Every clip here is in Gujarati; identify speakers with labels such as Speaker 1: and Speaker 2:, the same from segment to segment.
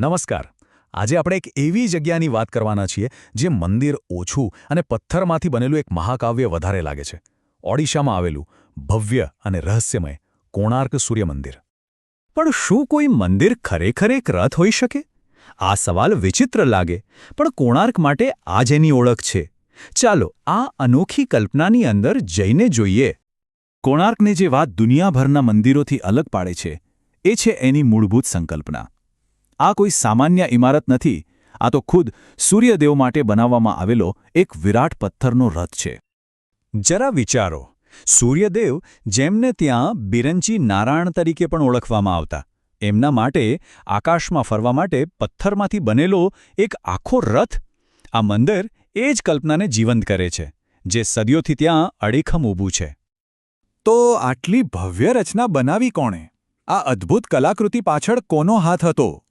Speaker 1: નમસ્કાર. આજે આપણે એક એવી જગ્યાની વાત કરવાના છીએ, જે મંદિર ઓછું અને પથ્થરમાંથી બનેલું એક મહાકાવ્ય વધારે લાગે છે. ઓડિશામાં આવેલું ભવ્ય અને રહસ્યમય કોણાર્ક સૂર્ય મંદિર
Speaker 2: પણ શું કોઈ મંદિર ખરેખર એક રથ હોઈ શકે? આ સવાલ વિચિત્ર લાગે, પણ કોણાર્ક માટે આ જેની ઓળખ છે. ચાલો આ અનોખી કલ્પનાની અંદર જઈને જોઈએ. કોણાર્કને જે વાત દુનિયાભરના મંદિરોથી અલગ પાડે છે, એ છે એની મૂળભૂત સંકલ્પના. આ કોઈ સામાન્ય ઇમારત નથી, આ તો ખુદ સૂર્યદેવ માટે બનાવવામાં આવેલો એક વિરાટ પથ્થરનો રથ છે. જરા વિચારો, સૂર્યદેવ જેમને ત્યાં બિરંચી નારાયણ તરીકે પણ ઓળખવામાં આવતા, એમના માટે આકાશમાં ફરવા માટે પથ્થરમાંથી બનેલો એક આખો રથ, આ મંદિર એ જ કલ્પનાને જીવંત કરે છે, જે સદીઓથી ત્યાં અડીખમ ઊભું છે. તો આટલી ભવ્ય રચના બનાવી કોણે? આ અદ્ભુત કલાકૃતિ પાછળ કોનો હાથ હતો?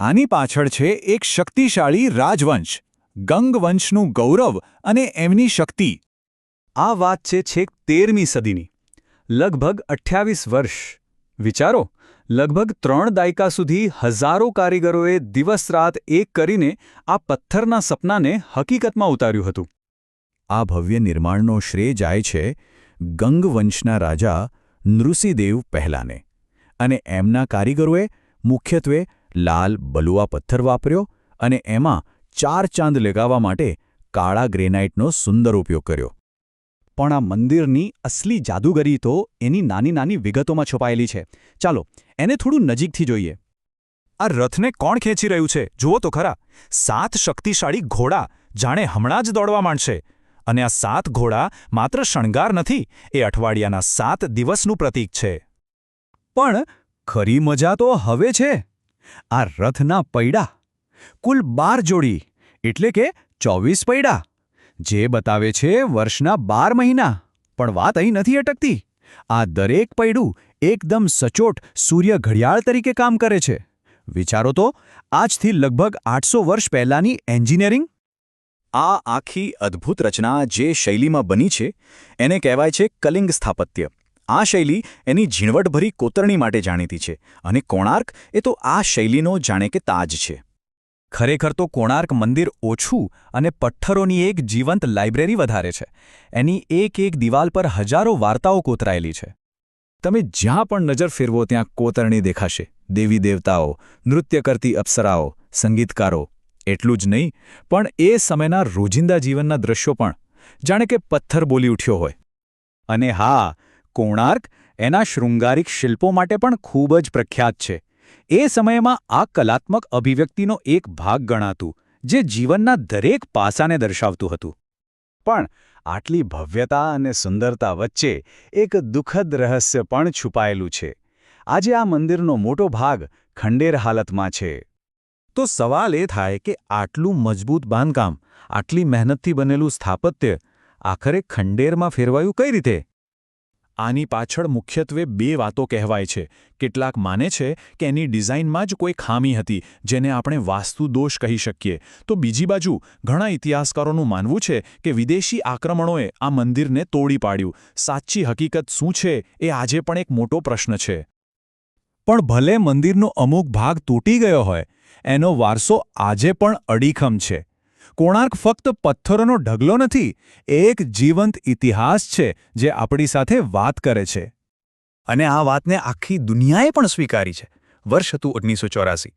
Speaker 2: આની પાછળ છે એક શક્તિશાળી રાજવંશ, ગંગવંશનું ગૌરવ અને એમની શક્તિ. આ વાત છે છેક તેરમી સદીની. લગભગ અઠ્યાવીસ વર્ષ. વિચારો, લગભગ ત્રણ દાયકા સુધી હજારો કારીગરોએ દિવસ રાત એક કરીને આ પથ્થરના સપનાને હકીકતમાં ઉતાર્યું હતું. આ ભવ્ય નિર્માણનો શ્રેય જાય છે ગંગવંશના રાજા નૃસિદેવ પહેલાને. અને એમના કારીગરોએ મુખ્યત્વે લાલ બલુઆ પથ્થર વાપર્યો અને એમાં ચાર ચાંદ લગાવવા માટે કાળા ગ્રેનાઇટનો સુંદર ઉપયોગ કર્યો. પણ આ મંદિરની અસલી જાદુગરી તો એની નાની નાની વિગતોમાં છુપાયેલી છે. ચાલો, એને થોડું નજીકથી જોઈએ. આ રથને કોણ ખેંચી રહ્યું છે? જુઓ તો ખરા. સાત શક્તિશાળી ઘોડા જાણે હમણાં જ દોડવા માંડશે. અને આ સાત ઘોડા માત્ર શણગાર નથી, એ અઠવાડિયાના સાત દિવસનું પ્રતીક છે. પણ ખરી મજા તો હવે છે. આ રથના પૈડા. કુલ બાર જોડી, એટલે કે ચોવીસ પૈડા. જે બતાવે છે વર્ષના બાર મહિના. પણ વાત અહીં નથી અટકતી. આ દરેક પૈડું એકદમ સચોટ સૂર્ય ઘડિયાળ તરીકે કામ કરે છે. વિચારો તો, આજથી લગભગ આઠસો વર્ષ પહેલાંની એન્જિનિયરિંગ? આ આખી અદ્ભુત રચના જે શૈલીમાં બની છે, એને કહેવાય છે કલિંગ સ્થાપત્ય. આ શૈલી એની ઝીણવટભરી કોતરણી માટે જાણીતી છે અને કોણાર્ક એ તો આ શૈલીનો જાણે કે તાજ છે. ખરેખર તો કોણાર્ક મંદિર ઓછું અને પથ્થરોની એક જીવંત લાઇબ્રેરી વધારે છે. એની એક એક દિવાલ પર હજારો વાર્તાઓ કોતરાયેલી છે. તમે જ્યાં પણ નજર ફેરવો ત્યાં કોતરણી દેખાશે. દેવી દેવતાઓ, નૃત્ય કરતી અપ્સરાઓ, સંગીતકારો, એટલું જ નહીં, પણ એ સમયના રોજિંદા જીવનના દૃશ્યો પણ. જાણે કે પથ્થર બોલી ઉઠ્યો હોય. અને હા કોણાર્ક એના શૃંગારિક શિલ્પો માટે પણ ખૂબ જ પ્રખ્યાત છે. એ સમયમાં આ કલાત્મક અભિવ્યક્તિનો એક ભાગ ગણાતું, જે જીવનના દરેક પાસાને દર્શાવતું હતું. પણ આટલી ભવ્યતા અને સુંદરતા વચ્ચે એક દુઃખદ રહસ્ય પણ છુપાયેલું છે. આજે આ મંદિરનો મોટો ભાગ ખંડેર હાલતમાં છે. તો સવાલ એ થાય કે આટલું મજબૂત બાંધકામ, આટલી મહેનતથી બનેલું સ્થાપત્ય આખરે ખંડેરમાં ફેરવાયું કઈ રીતે? આની પાછળ મુખ્યત્વે બે વાતો કહેવાય છે. કેટલાક માને છે કે એની ડિઝાઇનમાં જ કોઈ ખામી હતી, જેને આપણે વાસ્તુ દોષ કહી શકીએ. તો બીજી બાજુ, ઘણા ઇતિહાસકારોનું માનવું છે કે વિદેશી આક્રમણોએ આ મંદિરને તોડી પાડ્યું. સાચી હકીકત શું છે એ આજે પણ એક મોટો પ્રશ્ન છે. પણ ભલે મંદિરનો અમુક ભાગ તૂટી ગયો હોય, એનો વારસો આજે પણ અડીખમ છે. કોણાર્ક ફક્ત પથ્થરોનો ઢગલો નથી એક જીવંત ઇતિહાસ છે જે આપણી સાથે વાત કરે છે. અને આ વાતને આખી દુનિયાએ પણ સ્વીકારી છે, વર્ષ હતું ઓગણીસો ચોરાસી.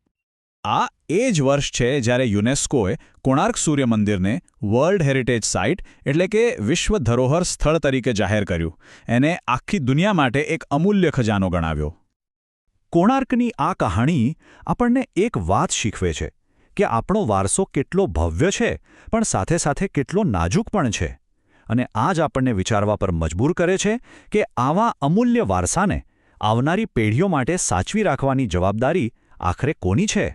Speaker 2: આ એ જ વર્ષ છે જ્યારે યુનેસ્કોએ કોણાર્ક સૂર્ય મંદિરને વર્લ્ડ હેરિટેજ સાઇટ, એટલે કે વિશ્વ ધરોહર સ્થળ તરીકે જાહેર કર્યું, એને આખી દુનિયા માટે એક અમૂલ્ય ખજાનો ગણાવ્યો. કોણાર્કની આ કહાણી આપણને એક વાત શીખવે છે કે આપણો વારસો કેટલો ભવ્ય છે, પણ સાથે સાથે કેટલો નાજુક પણ છે. અને આ જ આપણને વિચારવા પર મજબૂર કરે છે કે આવા અમૂલ્ય વારસાને આવનારી પેઢીઓ માટે સાચવી રાખવાની જવાબદારી આખરે કોની છે?